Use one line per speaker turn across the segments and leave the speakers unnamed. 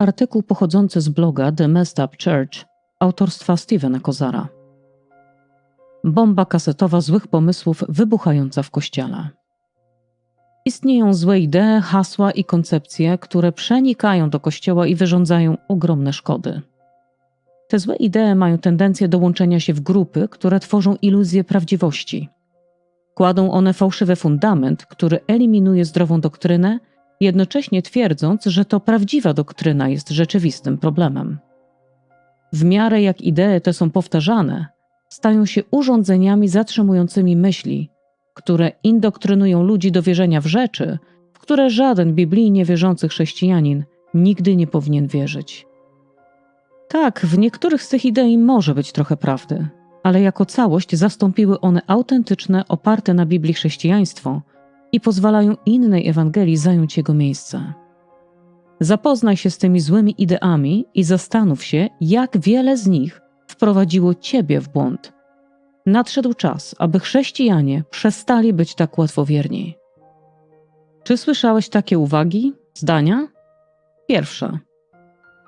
artykuł pochodzący z bloga The Messed Up Church autorstwa Stevena Kozara. Bomba kasetowa złych pomysłów wybuchająca w kościele. Istnieją złe idee, hasła i koncepcje, które przenikają do kościoła i wyrządzają ogromne szkody. Te złe idee mają tendencję do łączenia się w grupy, które tworzą iluzję prawdziwości. Kładą one fałszywy fundament, który eliminuje zdrową doktrynę, jednocześnie twierdząc, że to prawdziwa doktryna jest rzeczywistym problemem. W miarę jak idee te są powtarzane, stają się urządzeniami zatrzymującymi myśli, które indoktrynują ludzi do wierzenia w rzeczy, w które żaden biblijnie wierzący chrześcijanin nigdy nie powinien wierzyć. Tak, w niektórych z tych idei może być trochę prawdy, ale jako całość zastąpiły one autentyczne, oparte na Biblii chrześcijaństwo i pozwalają innej Ewangelii zająć jego miejsce. Zapoznaj się z tymi złymi ideami i zastanów się, jak wiele z nich wprowadziło ciebie w błąd. Nadszedł czas, aby chrześcijanie przestali być tak łatwowierni. Czy słyszałeś takie uwagi, zdania? Pierwsze.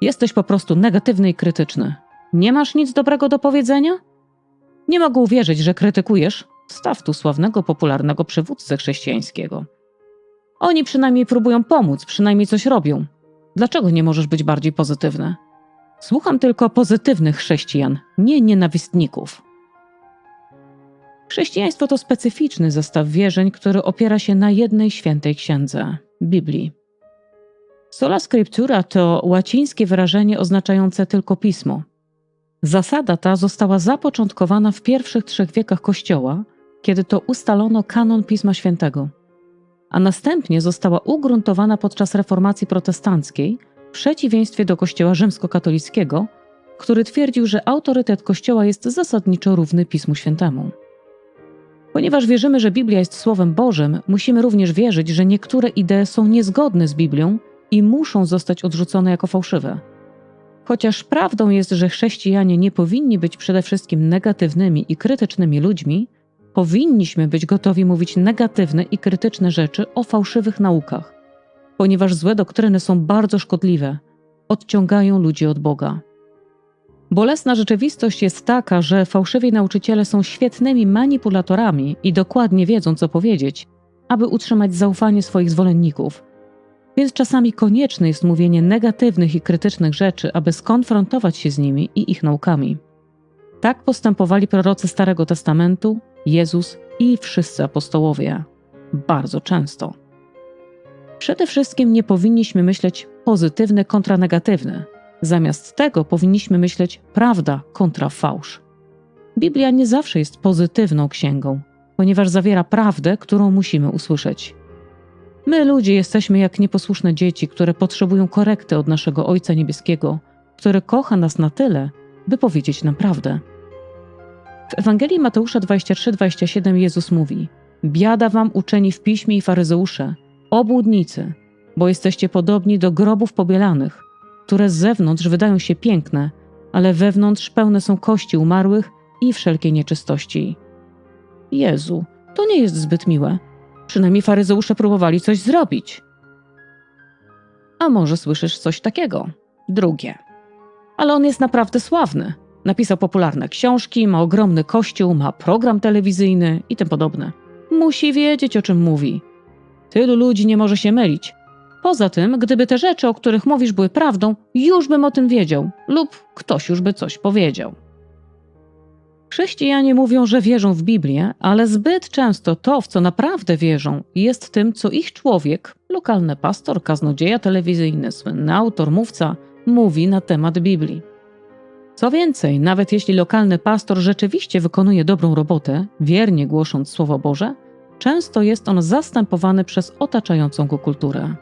Jesteś po prostu negatywny i krytyczny. Nie masz nic dobrego do powiedzenia? Nie mogę uwierzyć, że krytykujesz staw tu sławnego, popularnego przywódcę chrześcijańskiego. Oni przynajmniej próbują pomóc, przynajmniej coś robią. Dlaczego nie możesz być bardziej pozytywny? Słucham tylko pozytywnych chrześcijan, nie nienawistników. Chrześcijaństwo to specyficzny zestaw wierzeń, który opiera się na jednej świętej księdze Biblii. Sola scriptura to łacińskie wyrażenie oznaczające tylko pismo. Zasada ta została zapoczątkowana w pierwszych trzech wiekach Kościoła, kiedy to ustalono kanon Pisma Świętego a następnie została ugruntowana podczas reformacji protestanckiej w przeciwieństwie do Kościoła rzymskokatolickiego, który twierdził, że autorytet Kościoła jest zasadniczo równy Pismu Świętemu. Ponieważ wierzymy, że Biblia jest Słowem Bożym, musimy również wierzyć, że niektóre idee są niezgodne z Biblią i muszą zostać odrzucone jako fałszywe. Chociaż prawdą jest, że chrześcijanie nie powinni być przede wszystkim negatywnymi i krytycznymi ludźmi, Powinniśmy być gotowi mówić negatywne i krytyczne rzeczy o fałszywych naukach, ponieważ złe doktryny są bardzo szkodliwe, odciągają ludzi od Boga. Bolesna rzeczywistość jest taka, że fałszywi nauczyciele są świetnymi manipulatorami i dokładnie wiedzą, co powiedzieć, aby utrzymać zaufanie swoich zwolenników. Więc czasami konieczne jest mówienie negatywnych i krytycznych rzeczy, aby skonfrontować się z nimi i ich naukami. Tak postępowali prorocy Starego Testamentu, Jezus i wszyscy apostołowie. Bardzo często. Przede wszystkim nie powinniśmy myśleć pozytywne kontra negatywne. Zamiast tego powinniśmy myśleć prawda kontra fałsz. Biblia nie zawsze jest pozytywną księgą, ponieważ zawiera prawdę, którą musimy usłyszeć. My, ludzie, jesteśmy jak nieposłuszne dzieci, które potrzebują korekty od naszego Ojca Niebieskiego, który kocha nas na tyle, by powiedzieć nam prawdę. W Ewangelii Mateusza 23-27 Jezus mówi: Biada wam uczeni w piśmie i faryzeusze, obłudnicy, bo jesteście podobni do grobów pobielanych, które z zewnątrz wydają się piękne, ale wewnątrz pełne są kości umarłych i wszelkiej nieczystości. Jezu, to nie jest zbyt miłe. Przynajmniej faryzeusze próbowali coś zrobić. A może słyszysz coś takiego? Drugie. Ale on jest naprawdę sławny. Napisał popularne książki, ma ogromny kościół, ma program telewizyjny i tym podobne. Musi wiedzieć, o czym mówi. Tylu ludzi nie może się mylić. Poza tym, gdyby te rzeczy, o których mówisz, były prawdą, już bym o tym wiedział, lub ktoś już by coś powiedział. Chrześcijanie mówią, że wierzą w Biblię, ale zbyt często to, w co naprawdę wierzą, jest tym, co ich człowiek, lokalny pastor, kaznodzieja telewizyjny, słynny autor, mówca, mówi na temat Biblii. Co więcej, nawet jeśli lokalny pastor rzeczywiście wykonuje dobrą robotę, wiernie głosząc Słowo Boże, często jest on zastępowany przez otaczającą go kulturę.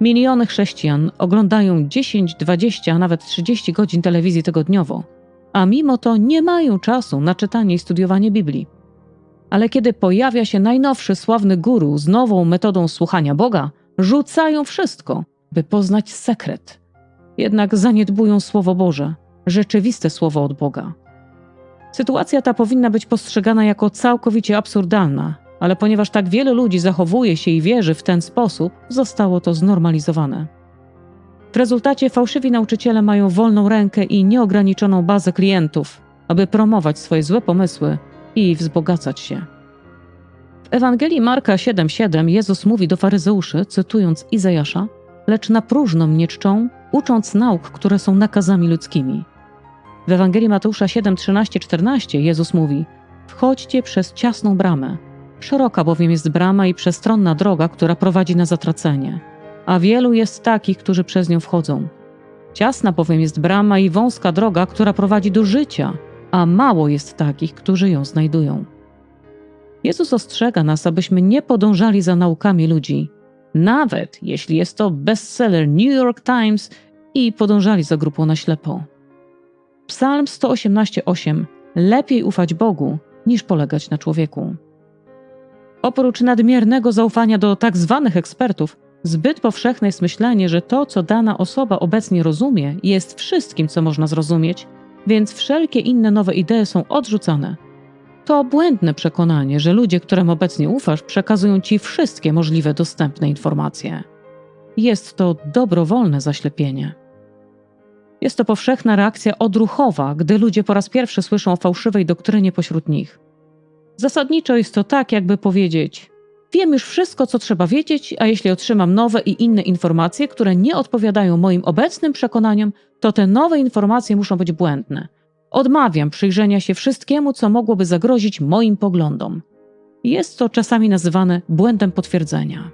Miliony chrześcijan oglądają 10, 20, a nawet 30 godzin telewizji tygodniowo, a mimo to nie mają czasu na czytanie i studiowanie Biblii. Ale kiedy pojawia się najnowszy sławny guru z nową metodą słuchania Boga, rzucają wszystko, by poznać sekret. Jednak zaniedbują Słowo Boże, rzeczywiste słowo od Boga. Sytuacja ta powinna być postrzegana jako całkowicie absurdalna, ale ponieważ tak wielu ludzi zachowuje się i wierzy w ten sposób, zostało to znormalizowane. W rezultacie fałszywi nauczyciele mają wolną rękę i nieograniczoną bazę klientów, aby promować swoje złe pomysły i wzbogacać się. W Ewangelii Marka 7:7 Jezus mówi do faryzeuszy, cytując Izajasza, lecz na próżno mnie czczą, ucząc nauk, które są nakazami ludzkimi. W Ewangelii Mateusza 7, 13, 14 Jezus mówi: Wchodźcie przez ciasną bramę. Szeroka bowiem jest brama i przestronna droga, która prowadzi na zatracenie, a wielu jest takich, którzy przez nią wchodzą. Ciasna bowiem jest brama i wąska droga, która prowadzi do życia, a mało jest takich, którzy ją znajdują. Jezus ostrzega nas, abyśmy nie podążali za naukami ludzi, nawet jeśli jest to bestseller New York Times i podążali za grupą na ślepo. Psalm 118:8 Lepiej ufać Bogu niż polegać na człowieku. Oprócz nadmiernego zaufania do tak zwanych ekspertów, zbyt powszechne jest myślenie, że to, co dana osoba obecnie rozumie, jest wszystkim, co można zrozumieć, więc wszelkie inne nowe idee są odrzucane. To błędne przekonanie, że ludzie, którym obecnie ufasz, przekazują ci wszystkie możliwe dostępne informacje. Jest to dobrowolne zaślepienie. Jest to powszechna reakcja odruchowa, gdy ludzie po raz pierwszy słyszą o fałszywej doktrynie pośród nich. Zasadniczo jest to tak, jakby powiedzieć: Wiem już wszystko, co trzeba wiedzieć, a jeśli otrzymam nowe i inne informacje, które nie odpowiadają moim obecnym przekonaniom, to te nowe informacje muszą być błędne. Odmawiam przyjrzenia się wszystkiemu, co mogłoby zagrozić moim poglądom. Jest to czasami nazywane błędem potwierdzenia.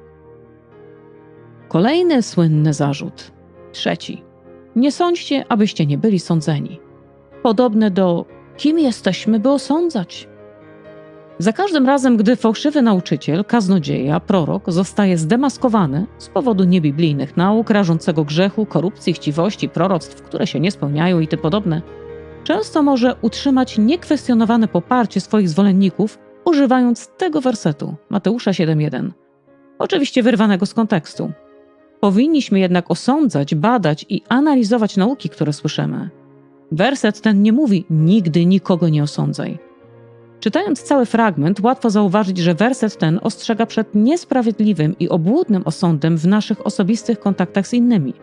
Kolejny słynny zarzut. Trzeci. Nie sądźcie, abyście nie byli sądzeni. Podobne do kim jesteśmy, by osądzać? Za każdym razem, gdy fałszywy nauczyciel, kaznodzieja, prorok zostaje zdemaskowany z powodu niebiblijnych nauk, rażącego grzechu, korupcji, chciwości, proroctw, które się nie spełniają i tym podobne, często może utrzymać niekwestionowane poparcie swoich zwolenników, używając tego wersetu, Mateusza 7:1. Oczywiście wyrwanego z kontekstu. Powinniśmy jednak osądzać, badać i analizować nauki, które słyszymy. Werset ten nie mówi nigdy nikogo nie osądzaj. Czytając cały fragment, łatwo zauważyć, że werset ten ostrzega przed niesprawiedliwym i obłudnym osądem w naszych osobistych kontaktach z innymi.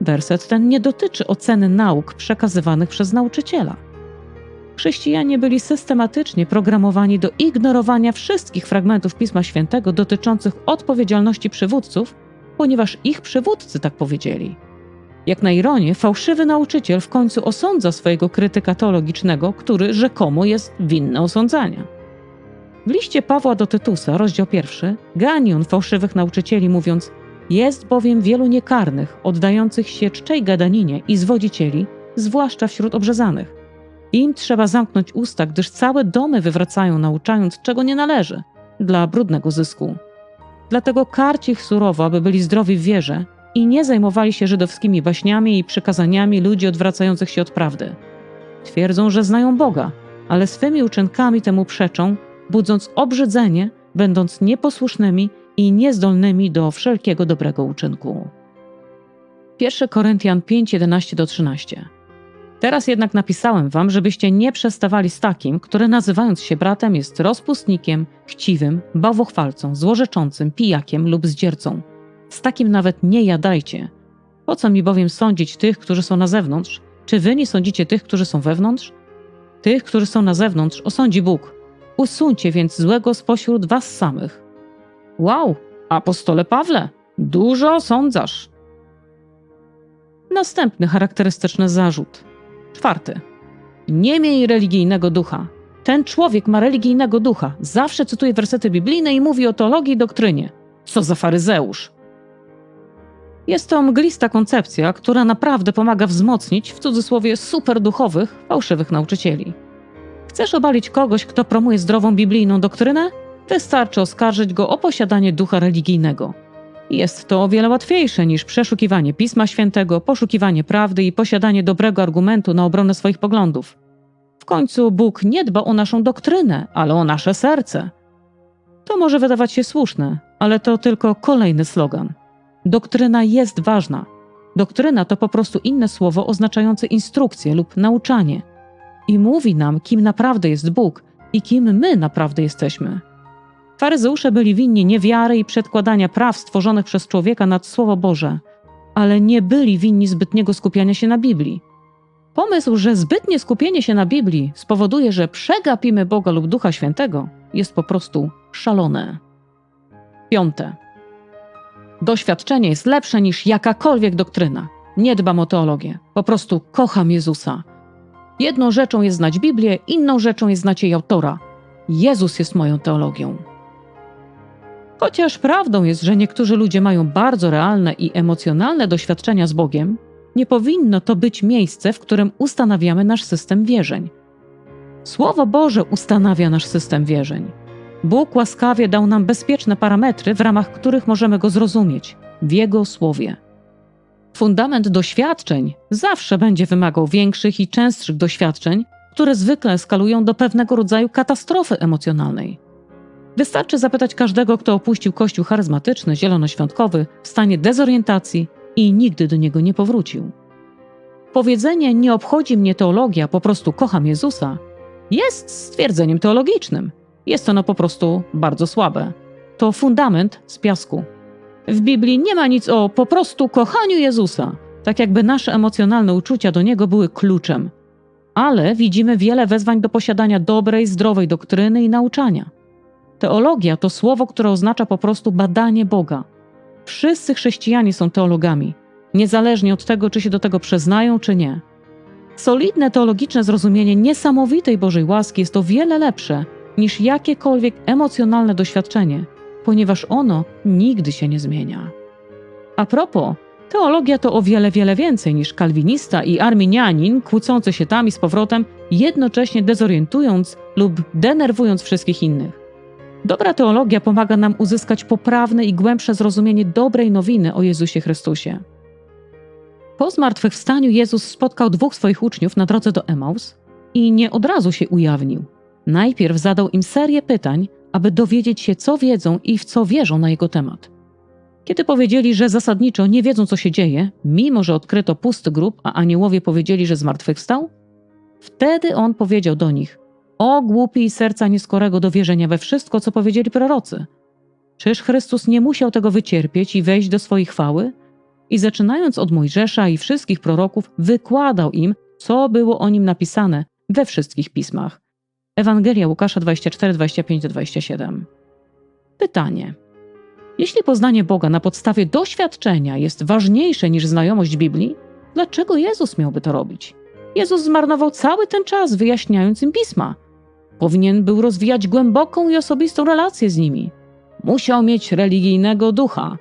Werset ten nie dotyczy oceny nauk przekazywanych przez nauczyciela. Chrześcijanie byli systematycznie programowani do ignorowania wszystkich fragmentów Pisma Świętego dotyczących odpowiedzialności przywódców, ponieważ ich przywódcy tak powiedzieli. Jak na ironię, fałszywy nauczyciel w końcu osądza swojego krytyka teologicznego, który rzekomo jest winny osądzania. W liście Pawła do Tytusa, rozdział pierwszy, gani on fałszywych nauczycieli, mówiąc: Jest bowiem wielu niekarnych, oddających się czczej gadaninie i zwodzicieli, zwłaszcza wśród obrzezanych. Im trzeba zamknąć usta, gdyż całe domy wywracają, nauczając, czego nie należy, dla brudnego zysku. Dlatego karć ich surowo, aby byli zdrowi w wierze i nie zajmowali się żydowskimi baśniami i przykazaniami ludzi odwracających się od prawdy. Twierdzą, że znają Boga, ale swymi uczynkami temu przeczą, budząc obrzydzenie, będąc nieposłusznymi i niezdolnymi do wszelkiego dobrego uczynku. 1 Koryntian 5, 11-13 Teraz jednak napisałem wam, żebyście nie przestawali z takim, który nazywając się bratem jest rozpustnikiem, chciwym, bałwochwalcą, złorzeczącym, pijakiem lub zdziercą. Z takim nawet nie jadajcie. Po co mi bowiem sądzić tych, którzy są na zewnątrz? Czy wy nie sądzicie tych, którzy są wewnątrz? Tych, którzy są na zewnątrz, osądzi Bóg. Usuńcie więc złego spośród was samych. Wow, apostole Pawle, dużo osądzasz. Następny charakterystyczny zarzut. Czwarty. Nie miej religijnego ducha. Ten człowiek ma religijnego ducha. Zawsze cytuje wersety biblijne i mówi o teologii i doktrynie. Co za faryzeusz. Jest to mglista koncepcja, która naprawdę pomaga wzmocnić, w cudzysłowie, superduchowych, fałszywych nauczycieli. Chcesz obalić kogoś, kto promuje zdrową biblijną doktrynę? Wystarczy oskarżyć go o posiadanie ducha religijnego. Jest to o wiele łatwiejsze niż przeszukiwanie Pisma Świętego, poszukiwanie prawdy i posiadanie dobrego argumentu na obronę swoich poglądów. W końcu Bóg nie dba o naszą doktrynę, ale o nasze serce. To może wydawać się słuszne, ale to tylko kolejny slogan. Doktryna jest ważna. Doktryna to po prostu inne słowo oznaczające instrukcję lub nauczanie. I mówi nam, kim naprawdę jest Bóg i kim my naprawdę jesteśmy. Faryzeusze byli winni niewiary i przedkładania praw stworzonych przez człowieka nad Słowo Boże. ale nie byli winni zbytniego skupiania się na Biblii. Pomysł, że zbytnie skupienie się na Biblii spowoduje, że przegapimy Boga lub Ducha Świętego, jest po prostu szalone. Piąte. Doświadczenie jest lepsze niż jakakolwiek doktryna. Nie dbam o teologię, po prostu kocham Jezusa. Jedną rzeczą jest znać Biblię, inną rzeczą jest znać jej autora. Jezus jest moją teologią. Chociaż prawdą jest, że niektórzy ludzie mają bardzo realne i emocjonalne doświadczenia z Bogiem, nie powinno to być miejsce, w którym ustanawiamy nasz system wierzeń. Słowo Boże ustanawia nasz system wierzeń. Bóg łaskawie dał nam bezpieczne parametry, w ramach których możemy go zrozumieć w Jego słowie. Fundament doświadczeń zawsze będzie wymagał większych i częstszych doświadczeń, które zwykle eskalują do pewnego rodzaju katastrofy emocjonalnej. Wystarczy zapytać każdego, kto opuścił kościół charyzmatyczny, zielonoświątkowy, w stanie dezorientacji i nigdy do niego nie powrócił. Powiedzenie nie obchodzi mnie teologia, po prostu kocham Jezusa, jest stwierdzeniem teologicznym. Jest ono po prostu bardzo słabe. To fundament z piasku. W Biblii nie ma nic o po prostu kochaniu Jezusa, tak jakby nasze emocjonalne uczucia do niego były kluczem. Ale widzimy wiele wezwań do posiadania dobrej, zdrowej doktryny i nauczania. Teologia to słowo, które oznacza po prostu badanie Boga. Wszyscy chrześcijanie są teologami, niezależnie od tego, czy się do tego przyznają, czy nie. Solidne teologiczne zrozumienie niesamowitej Bożej łaski jest o wiele lepsze niż jakiekolwiek emocjonalne doświadczenie, ponieważ ono nigdy się nie zmienia. A propos, teologia to o wiele, wiele więcej niż kalwinista i arminianin kłócący się tam i z powrotem, jednocześnie dezorientując lub denerwując wszystkich innych. Dobra teologia pomaga nam uzyskać poprawne i głębsze zrozumienie dobrej nowiny o Jezusie Chrystusie. Po zmartwychwstaniu Jezus spotkał dwóch swoich uczniów na drodze do Emaus i nie od razu się ujawnił. Najpierw zadał im serię pytań, aby dowiedzieć się, co wiedzą i w co wierzą na jego temat. Kiedy powiedzieli, że zasadniczo nie wiedzą, co się dzieje, mimo że odkryto pusty grób, a aniołowie powiedzieli, że zmartwychwstał, wtedy on powiedział do nich: O głupi i serca nieskorego do wierzenia we wszystko, co powiedzieli prorocy. Czyż Chrystus nie musiał tego wycierpieć i wejść do swojej chwały? I zaczynając od Mojżesza i wszystkich proroków, wykładał im, co było o nim napisane we wszystkich pismach. Ewangelia Łukasza 24, 25-27. Pytanie. Jeśli poznanie Boga na podstawie doświadczenia jest ważniejsze niż znajomość Biblii, dlaczego Jezus miałby to robić? Jezus zmarnował cały ten czas wyjaśniając im pisma. Powinien był rozwijać głęboką i osobistą relację z nimi. Musiał mieć religijnego ducha,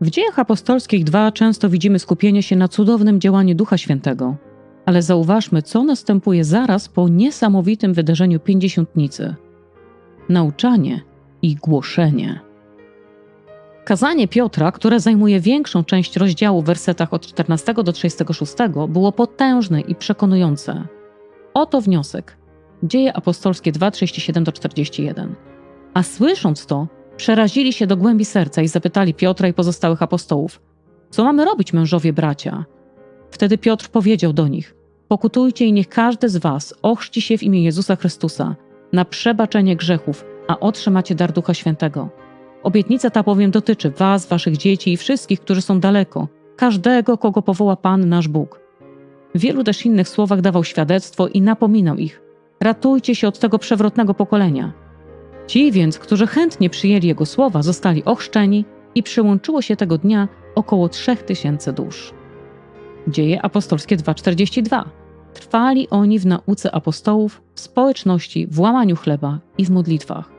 w dziejach apostolskich 2 często widzimy skupienie się na cudownym działaniu Ducha Świętego, ale zauważmy, co następuje zaraz po niesamowitym wydarzeniu pięćdziesiątnicy: nauczanie i głoszenie. Kazanie Piotra, które zajmuje większą część rozdziału w wersetach od 14 do 36, było potężne i przekonujące. Oto wniosek. Dzieje apostolskie 2, 37 do 41. A słysząc to, Przerazili się do głębi serca i zapytali Piotra i pozostałych apostołów: Co mamy robić, mężowie bracia? Wtedy Piotr powiedział do nich: Pokutujcie i niech każdy z was ochrzci się w imię Jezusa Chrystusa na przebaczenie grzechów, a otrzymacie dar Ducha Świętego. Obietnica ta bowiem dotyczy was, waszych dzieci i wszystkich, którzy są daleko, każdego, kogo powoła Pan nasz Bóg. W wielu też innych słowach dawał świadectwo i napominał ich: Ratujcie się od tego przewrotnego pokolenia. Ci więc, którzy chętnie przyjęli jego słowa, zostali ochrzczeni i przyłączyło się tego dnia około trzech tysięcy dusz. Dzieje apostolskie 2:42. Trwali oni w nauce apostołów, w społeczności, w łamaniu chleba i w modlitwach.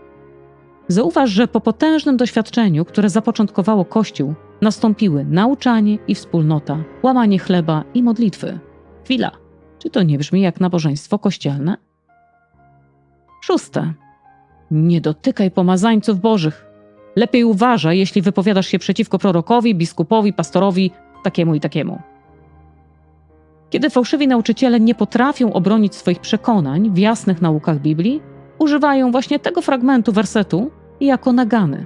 Zauważ, że po potężnym doświadczeniu, które zapoczątkowało Kościół, nastąpiły nauczanie i wspólnota, łamanie chleba i modlitwy. Chwila, czy to nie brzmi jak nabożeństwo kościelne? Szóste. Nie dotykaj pomazańców bożych. Lepiej uważaj, jeśli wypowiadasz się przeciwko prorokowi, biskupowi, pastorowi, takiemu i takiemu. Kiedy fałszywi nauczyciele nie potrafią obronić swoich przekonań w jasnych naukach Biblii, używają właśnie tego fragmentu wersetu jako nagany.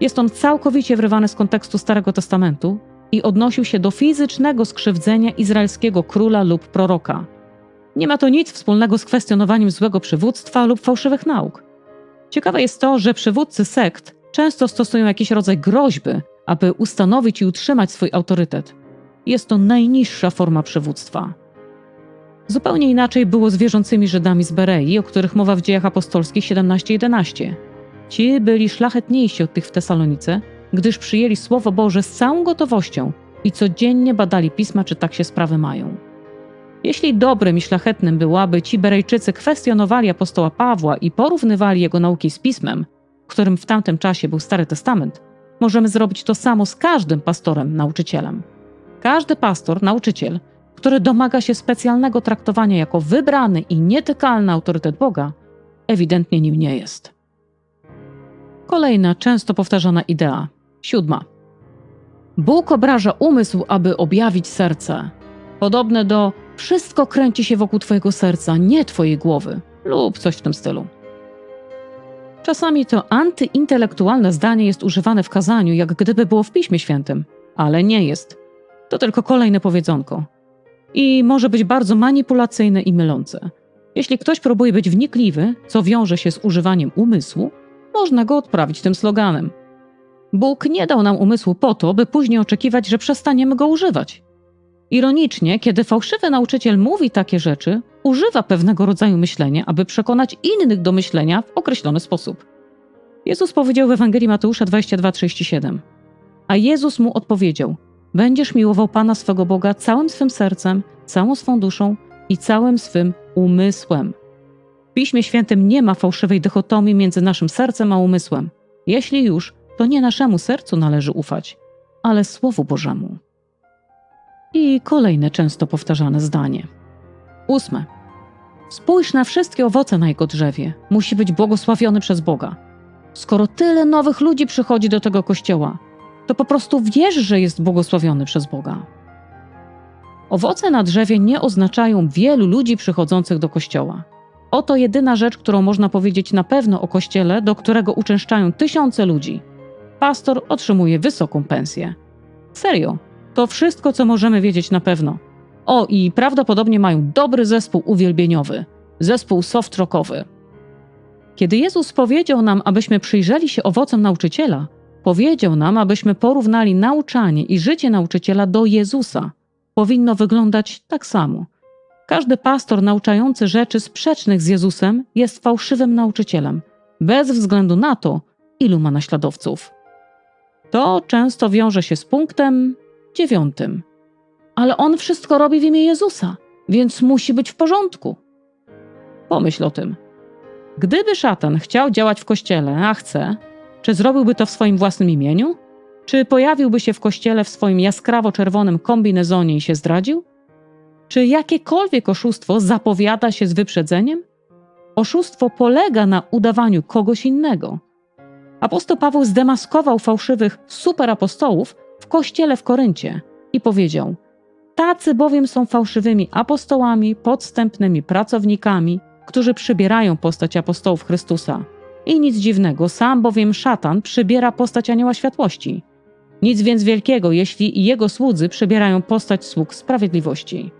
Jest on całkowicie wyrwany z kontekstu Starego Testamentu i odnosił się do fizycznego skrzywdzenia izraelskiego króla lub proroka. Nie ma to nic wspólnego z kwestionowaniem złego przywództwa lub fałszywych nauk. Ciekawe jest to, że przywódcy sekt często stosują jakiś rodzaj groźby, aby ustanowić i utrzymać swój autorytet. Jest to najniższa forma przywództwa. Zupełnie inaczej było z wierzącymi Żydami z Berei, o których mowa w dziejach apostolskich 17:11. Ci byli szlachetniejsi od tych w Tesalonice, gdyż przyjęli Słowo Boże z całą gotowością i codziennie badali pisma, czy tak się sprawy mają. Jeśli dobrym i szlachetnym było, aby ci Berejczycy kwestionowali apostoła Pawła i porównywali jego nauki z pismem, którym w tamtym czasie był Stary Testament, możemy zrobić to samo z każdym pastorem, nauczycielem. Każdy pastor, nauczyciel, który domaga się specjalnego traktowania jako wybrany i nietykalny autorytet Boga, ewidentnie nim nie jest. Kolejna często powtarzana idea. Siódma. Bóg obraża umysł, aby objawić serce. Podobne do wszystko kręci się wokół Twojego serca, nie Twojej głowy, lub coś w tym stylu. Czasami to antyintelektualne zdanie jest używane w kazaniu, jak gdyby było w Piśmie Świętym, ale nie jest. To tylko kolejne powiedzonko. I może być bardzo manipulacyjne i mylące. Jeśli ktoś próbuje być wnikliwy, co wiąże się z używaniem umysłu, można go odprawić tym sloganem. Bóg nie dał nam umysłu po to, by później oczekiwać, że przestaniemy go używać. Ironicznie, kiedy fałszywy nauczyciel mówi takie rzeczy, używa pewnego rodzaju myślenia, aby przekonać innych do myślenia w określony sposób. Jezus powiedział w Ewangelii Mateusza 22:37. A Jezus mu odpowiedział: Będziesz miłował Pana swego Boga całym swym sercem, całą swą duszą i całym swym umysłem. W Piśmie Świętym nie ma fałszywej dychotomii między naszym sercem a umysłem. Jeśli już, to nie naszemu sercu należy ufać, ale Słowu Bożemu. I kolejne często powtarzane zdanie. Ósme. Spójrz na wszystkie owoce na jego drzewie. Musi być błogosławiony przez Boga. Skoro tyle nowych ludzi przychodzi do tego kościoła, to po prostu wiesz, że jest błogosławiony przez Boga. Owoce na drzewie nie oznaczają wielu ludzi przychodzących do kościoła. Oto jedyna rzecz, którą można powiedzieć na pewno o kościele, do którego uczęszczają tysiące ludzi. Pastor otrzymuje wysoką pensję. Serio, to wszystko, co możemy wiedzieć na pewno. O, i prawdopodobnie mają dobry zespół uwielbieniowy, zespół soft rockowy. Kiedy Jezus powiedział nam, abyśmy przyjrzeli się owocom nauczyciela, powiedział nam, abyśmy porównali nauczanie i życie nauczyciela do Jezusa. Powinno wyglądać tak samo. Każdy pastor nauczający rzeczy sprzecznych z Jezusem jest fałszywym nauczycielem, bez względu na to, ilu ma naśladowców. To często wiąże się z punktem dziewiątym. Ale on wszystko robi w imię Jezusa, więc musi być w porządku. Pomyśl o tym. Gdyby szatan chciał działać w kościele, a chce, czy zrobiłby to w swoim własnym imieniu? Czy pojawiłby się w kościele w swoim jaskrawo czerwonym kombinezonie i się zdradził? Czy jakiekolwiek oszustwo zapowiada się z wyprzedzeniem? Oszustwo polega na udawaniu kogoś innego. Apostoł Paweł zdemaskował fałszywych superapostołów kościele w Koryncie i powiedział: Tacy bowiem są fałszywymi apostołami, podstępnymi pracownikami, którzy przybierają postać apostołów Chrystusa. I nic dziwnego, sam bowiem szatan przybiera postać anioła światłości. Nic więc wielkiego, jeśli jego słudzy przybierają postać sług sprawiedliwości.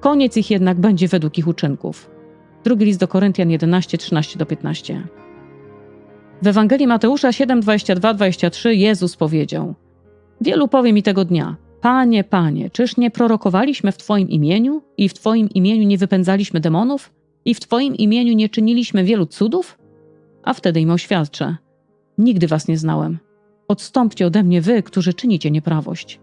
Koniec ich jednak będzie według ich uczynków. Drugi list do Koryntian 11, 13-15. W Ewangelii Mateusza 7, 22-23 Jezus powiedział – Wielu powie mi tego dnia: Panie, panie, czyż nie prorokowaliśmy w Twoim imieniu i w Twoim imieniu nie wypędzaliśmy demonów i w Twoim imieniu nie czyniliśmy wielu cudów? A wtedy im oświadczę: Nigdy Was nie znałem. Odstąpcie ode mnie wy, którzy czynicie nieprawość.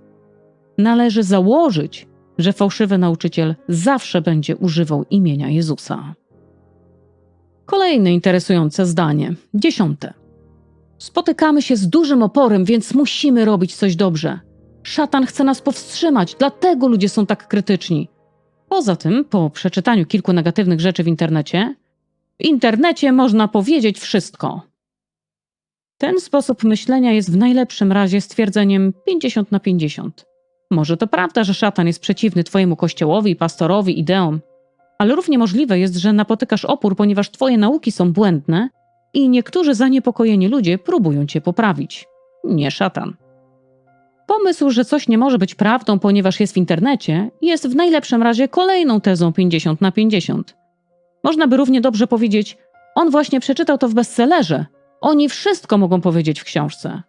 Należy założyć, że fałszywy nauczyciel zawsze będzie używał imienia Jezusa. Kolejne interesujące zdanie, dziesiąte. Spotykamy się z dużym oporem, więc musimy robić coś dobrze. Szatan chce nas powstrzymać, dlatego ludzie są tak krytyczni. Poza tym, po przeczytaniu kilku negatywnych rzeczy w internecie, w internecie można powiedzieć wszystko. Ten sposób myślenia jest w najlepszym razie stwierdzeniem 50 na 50. Może to prawda, że szatan jest przeciwny Twojemu kościołowi, pastorowi, ideom, ale równie możliwe jest, że napotykasz opór, ponieważ Twoje nauki są błędne i niektórzy zaniepokojeni ludzie próbują cię poprawić. Nie szatan. Pomysł, że coś nie może być prawdą, ponieważ jest w internecie, jest w najlepszym razie kolejną tezą 50 na 50. Można by równie dobrze powiedzieć: On właśnie przeczytał to w bestsellerze. Oni wszystko mogą powiedzieć w książce.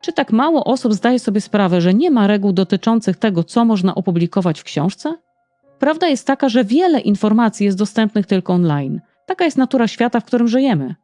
Czy tak mało osób zdaje sobie sprawę, że nie ma reguł dotyczących tego, co można opublikować w książce? Prawda jest taka, że wiele informacji jest dostępnych tylko online. Taka jest natura świata, w którym żyjemy.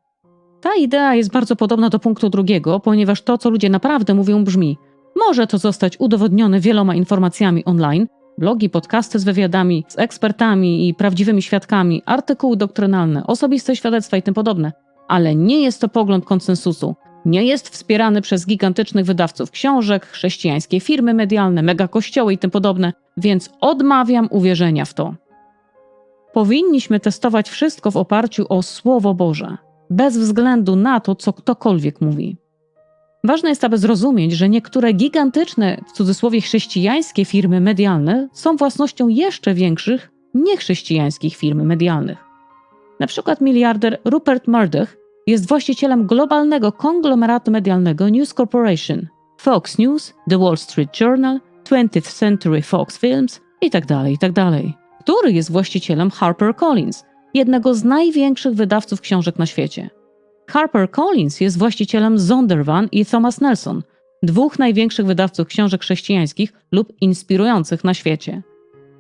Ta idea jest bardzo podobna do punktu drugiego, ponieważ to, co ludzie naprawdę mówią, brzmi: może to zostać udowodnione wieloma informacjami online, blogi, podcasty z wywiadami, z ekspertami i prawdziwymi świadkami, artykuły doktrynalne, osobiste świadectwa i tym podobne, ale nie jest to pogląd konsensusu. Nie jest wspierany przez gigantycznych wydawców książek, chrześcijańskie firmy medialne, megakościoły i tym podobne, więc odmawiam uwierzenia w to. Powinniśmy testować wszystko w oparciu o Słowo Boże, bez względu na to, co ktokolwiek mówi. Ważne jest, aby zrozumieć, że niektóre gigantyczne, w cudzysłowie chrześcijańskie firmy medialne są własnością jeszcze większych, niechrześcijańskich firm medialnych. Na przykład miliarder Rupert Murdoch jest właścicielem globalnego konglomeratu medialnego News Corporation, Fox News, The Wall Street Journal, 20th Century Fox Films itd., itd., tak który jest właścicielem HarperCollins, jednego z największych wydawców książek na świecie. HarperCollins jest właścicielem Zondervan i Thomas Nelson, dwóch największych wydawców książek chrześcijańskich lub inspirujących na świecie.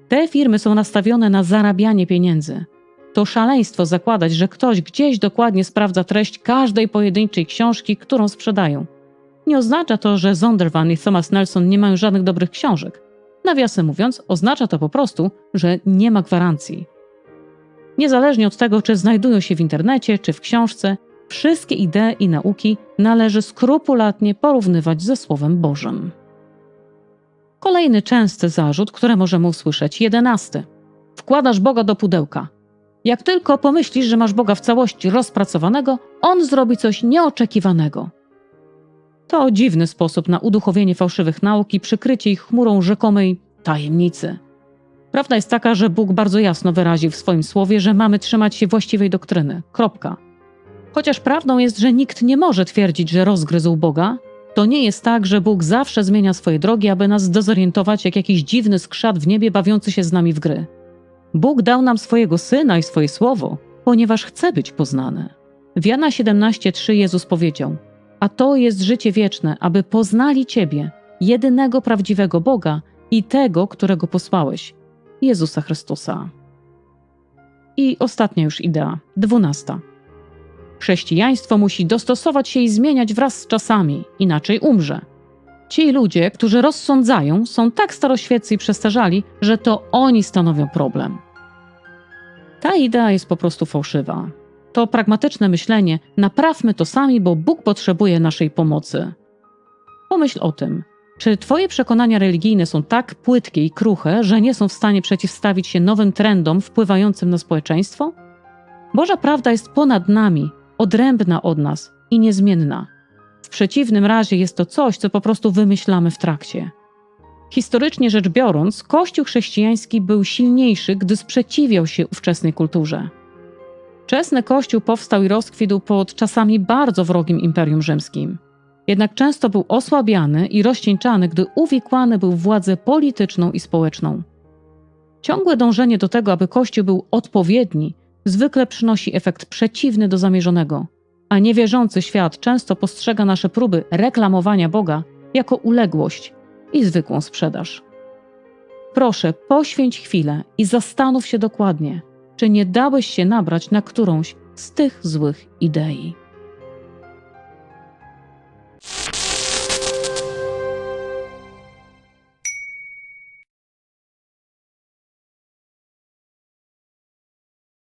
Te firmy są nastawione na zarabianie pieniędzy. To szaleństwo zakładać, że ktoś gdzieś dokładnie sprawdza treść każdej pojedynczej książki, którą sprzedają. Nie oznacza to, że Zondervan i Thomas Nelson nie mają żadnych dobrych książek. Nawiasem mówiąc, oznacza to po prostu, że nie ma gwarancji. Niezależnie od tego, czy znajdują się w internecie, czy w książce, wszystkie idee i nauki należy skrupulatnie porównywać ze Słowem Bożym. Kolejny częsty zarzut, który możemy usłyszeć, jedenasty. Wkładasz Boga do pudełka. Jak tylko pomyślisz, że masz Boga w całości rozpracowanego, On zrobi coś nieoczekiwanego. To dziwny sposób na uduchowienie fałszywych nauk i przykrycie ich chmurą rzekomej tajemnicy. Prawda jest taka, że Bóg bardzo jasno wyraził w swoim słowie, że mamy trzymać się właściwej doktryny. Kropka. Chociaż prawdą jest, że nikt nie może twierdzić, że rozgryzł Boga, to nie jest tak, że Bóg zawsze zmienia swoje drogi, aby nas dezorientować jak jakiś dziwny skrzat w niebie bawiący się z nami w gry. Bóg dał nam swojego Syna i swoje Słowo, ponieważ chce być poznany. W Jana 17:3 Jezus powiedział: A to jest życie wieczne, aby poznali Ciebie, jedynego prawdziwego Boga i tego, którego posłałeś, Jezusa Chrystusa. I ostatnia już idea, dwunasta. Chrześcijaństwo musi dostosować się i zmieniać wraz z czasami, inaczej umrze. Ci ludzie, którzy rozsądzają, są tak staroświeccy i przestarzali, że to oni stanowią problem. Ta idea jest po prostu fałszywa. To pragmatyczne myślenie, naprawmy to sami, bo Bóg potrzebuje naszej pomocy. Pomyśl o tym. Czy Twoje przekonania religijne są tak płytkie i kruche, że nie są w stanie przeciwstawić się nowym trendom wpływającym na społeczeństwo? Boża prawda jest ponad nami, odrębna od nas i niezmienna. W przeciwnym razie jest to coś, co po prostu wymyślamy w trakcie. Historycznie rzecz biorąc, Kościół chrześcijański był silniejszy, gdy sprzeciwiał się ówczesnej kulturze. Wczesny Kościół powstał i rozkwitł pod czasami bardzo wrogim Imperium Rzymskim. Jednak często był osłabiany i rozcieńczany, gdy uwikłany był w władzę polityczną i społeczną. Ciągłe dążenie do tego, aby Kościół był odpowiedni, zwykle przynosi efekt przeciwny do zamierzonego, a niewierzący świat często postrzega nasze próby reklamowania Boga jako uległość i zwykłą sprzedaż. Proszę, poświęć chwilę i zastanów się dokładnie, czy nie dałeś się nabrać na którąś z tych złych idei.